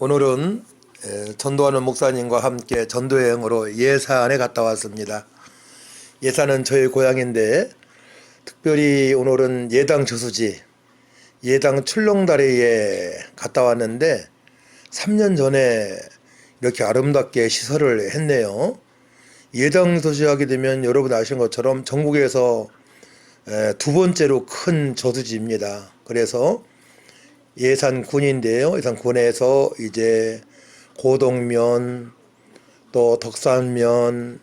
오늘은 에, 전도하는 목사님과 함께 전도 여행으로 예산에 갔다 왔습니다. 예산은 저희 고향인데 특별히 오늘은 예당 저수지 예당 출렁다리에 갔다 왔는데 3년 전에 이렇게 아름답게 시설을 했네요. 예당 저수지 하게 되면 여러분 아시는 것처럼 전국에서 에, 두 번째로 큰 저수지입니다. 그래서 예산군인데요. 예산군에서 이제 고동면, 또 덕산면,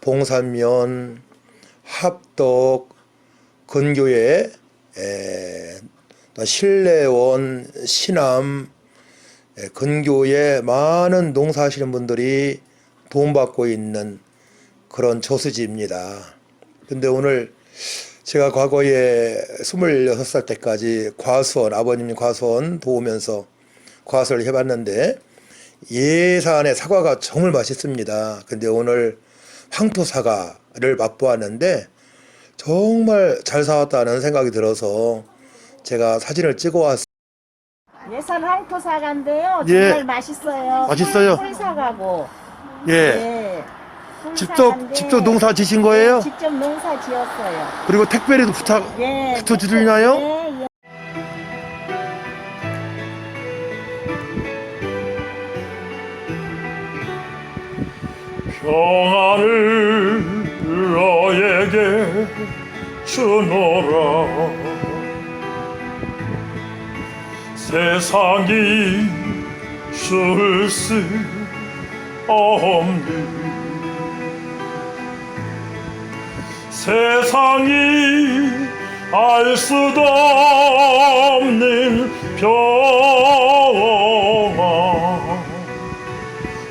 봉산면, 합덕, 근교에 에, 또 신례원, 신암, 에, 근교에 많은 농사하시는 분들이 도움받고 있는 그런 저수지입니다. 근데 오늘 제가 과거에 26살 때까지 과수원, 아버님 과수원 도우면서 과수를 해봤는데 예산의 사과가 정말 맛있습니다. 근데 오늘 황토 사과를 맛보았는데 정말 잘 사왔다는 생각이 들어서 제가 사진을 찍어 왔습니다. 예산 황토 사과인데요. 예. 정말 맛있어요. 맛있어요? 꿀 사과고. 예. 예. 꿀 직접, 직접 농사 지신 거예요? 직접 농사 지었어요. 그리고 택배리도 부탁, 예. 붙여주시나요? 예, 예. 평안을 너에게 주노라 세상이 줄수 없는 세상이 알 수도 없는 평안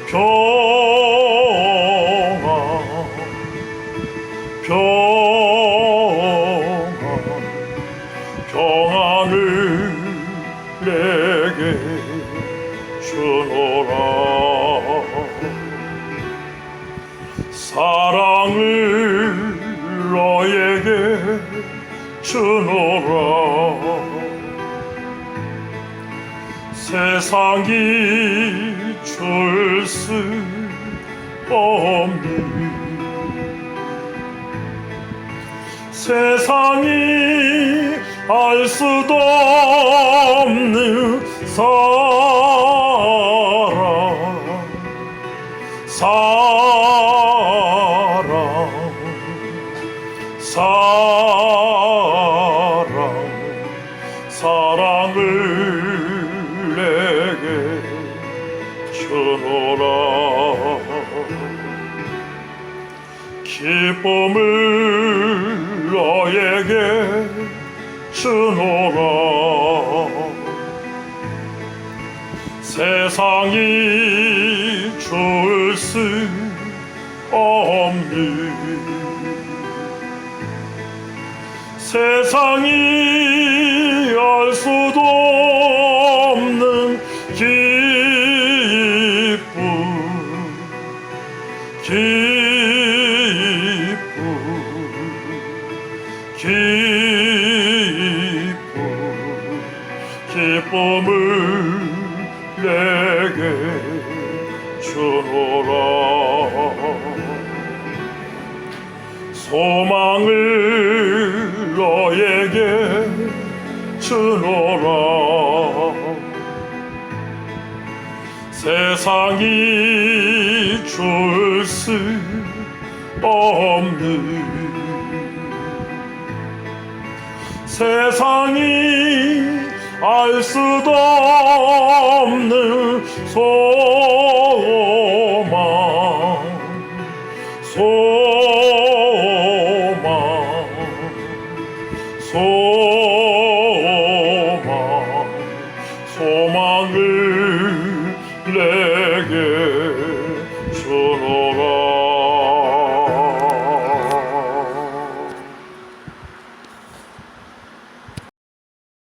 평안 평안 평안을 내게 주노라 사랑을 주노라. 세상이 줄 수 없는 세상이 알 수도 없는 사랑 사랑 사랑 사랑을 내게 주노라. 기쁨을 너에게 주노라. 세상이 줄 수 없는 세상이 알 수도 없는 기쁨 기쁨 기쁨 기쁨을 내게 주노라. 소망을 세상이 줄 수 없는 세상이 알 수도 없는 소망 소망 소망 소망